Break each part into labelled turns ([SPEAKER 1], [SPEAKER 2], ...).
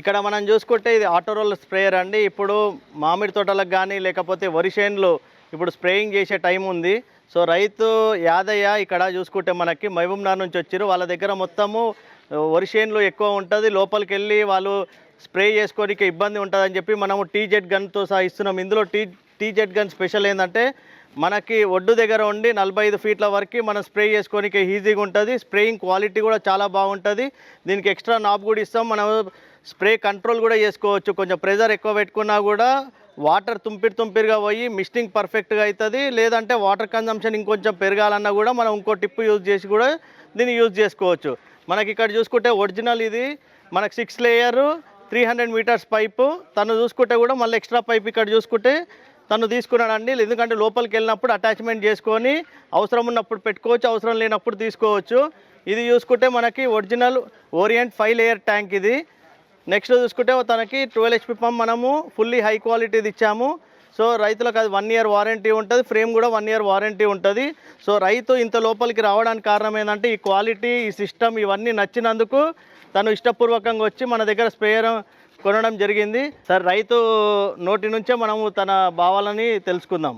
[SPEAKER 1] ఇక్కడ మనం చూసుకుంటే ఇది ఆటో రోల్ స్ప్రేయర్ అండి. ఇప్పుడు మామిడి తోటలకు కానీ లేకపోతే వరి చేనులు ఇప్పుడు స్ప్రేయింగ్ చేసే టైం ఉంది. సో రైతు యాదయ్య ఇక్కడ చూసుకుంటే మనకి మహబూబ్నగర్ నుంచి వచ్చారు. వాళ్ళ దగ్గర మొత్తము వరి చేనులు ఎక్కువ ఉంటుంది. లోపలికి వెళ్ళి వాళ్ళు స్ప్రే చేసుకోనికి ఇబ్బంది ఉంటుందని చెప్పి మనము టీజెడ్ గన్తో సహా ఇస్తున్నాం. ఇందులో టీ టీజెడ్ గన్ స్పెషల్ ఏంటంటే మనకి ఒడ్డు దగ్గర ఉండి నలభై ఐదు ఫీట్ల వరకు మనం స్ప్రే చేసుకోనికి ఈజీగా ఉంటుంది స్ప్రేయింగ్ క్వాలిటీ కూడా చాలా బాగుంటుంది. దీనికి ఎక్స్ట్రా నాబ్ కూడా ఇస్తాం. మనం స్ప్రే కంట్రోల్ కూడా చేసుకోవచ్చు. కొంచెం ప్రెజర్ ఎక్కువ పెట్టుకున్నా కూడా వాటర్ తుంపిరి తుంపిరిగా పోయి మిస్టింగ్ పర్ఫెక్ట్గా అవుతుంది లేదంటే వాటర్ కన్జంప్షన్ ఇంకొంచెం పెరగాలన్నా కూడా మనం ఇంకో టిప్ యూజ్ చేసి కూడా దీన్ని యూజ్ చేసుకోవచ్చు. మనకి ఇక్కడ చూసుకుంటే ఒరిజినల్ ఇది. మనకు six layer three hundred metres pipe. తను చూసుకుంటే కూడా మళ్ళీ ఎక్స్ట్రా పైప్ ఇక్కడ చూసుకుంటే తను తీసుకున్నాడండి ఎందుకంటే లోపలికి వెళ్ళినప్పుడు అటాచ్మెంట్ చేసుకొని అవసరం ఉన్నప్పుడు పెట్టుకోవచ్చు అవసరం లేనప్పుడు తీసుకోవచ్చు. ఇది చూసుకుంటే మనకి original Orient five layer tank ఇది. నెక్స్ట్ చూసుకుంటే తనకి ట్వెల్వ్ హెచ్పి పంప్ మనము ఫుల్లీ హై క్వాలిటీది ఇచ్చాము. సో రైతులకు అది వన్ ఇయర్ వారంటీ ఉంటుంది ఫ్రేమ్ కూడా వన్ ఇయర్ వారంటీ ఉంటుంది. సో రైతు ఇంత లోపలికి రావడానికి కారణం ఏంటంటే ఈ క్వాలిటీ ఈ సిస్టమ్ ఇవన్నీ నచ్చినందుకు తను ఇష్టపూర్వకంగా వచ్చి మన దగ్గర స్ప్రేయర్ కొనడం జరిగింది. సార్ రైతు నోటి నుంచే మనము తన భావాలని తెలుసుకుందాం.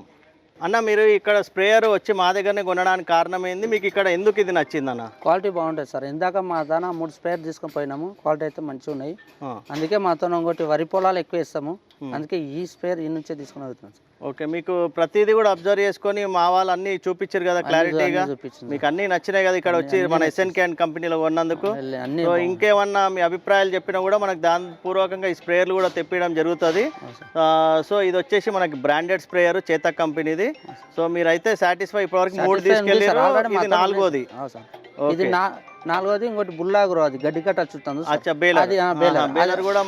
[SPEAKER 1] అన్న మీరు ఇక్కడ స్ప్రేయర్ వచ్చి మా దగ్గరనే కొనడానికి కారణం ఏంది? మీకు ఇక్కడ ఎందుకు ఇది నచ్చిందన్న
[SPEAKER 2] క్వాలిటీ బాగుంటుంది సార్. ఇందాక మా దాన మూడు స్ప్రేయర్ తీసుకొని పోయినాము. క్వాలిటీ అయితే మంచిగా ఉన్నాయి. అందుకే మాతో ఇంకోటి వరి పొలాలు ఎక్కువ ఇస్తాము అందుకే ఈ స్ప్రేయర్ ఈ నుంచే తీసుకుని వెళ్తున్నాం సార్.
[SPEAKER 1] ఓకే మీకు ప్రతిదీ కూడా అబ్జర్వ్ చేసుకొని మా వాళ్ళు అన్నీ చూపించారు కదా క్లారిటీగా?
[SPEAKER 2] అన్నీ
[SPEAKER 1] మీకు అన్నీ నచ్చినాయి కదా ఇక్కడ వచ్చి మన ఎస్ఎన్ క్యాన్ కంపెనీలో కొన్నందుకు?
[SPEAKER 2] అన్ని
[SPEAKER 1] సో ఇంకేమన్నా మీ అభిప్రాయాలు చెప్పినా కూడా మనకు దాని పూర్వకంగా ఈ స్ప్రేయర్లు కూడా తెప్పించడం జరుగుతుంది. సో ఇది వచ్చేసి మనకి బ్రాండెడ్ స్ప్రేయర్ చేతక్ కంపెనీది. సో మీరైతే సాటిస్ఫై ఇప్పటివరకు మూడు తీసుకెళ్ళారు ఇది నాలుగోది.
[SPEAKER 2] సార్. ఇది నా నాలుగోది ఇంకోటి బుల్లాగురు అది. గడ్డి కట్ట చుట్టాను
[SPEAKER 1] అచ్చా బేలర్. కూడా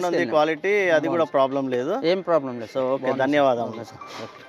[SPEAKER 2] ఇస్తుంది.
[SPEAKER 1] క్వాలిటీ అది కూడా ప్రాబ్లం లేదు.
[SPEAKER 2] ఏం ప్రాబ్లం లేదు
[SPEAKER 1] సో
[SPEAKER 2] సార్
[SPEAKER 1] ఓకే ధన్యవాదాలు ఓకే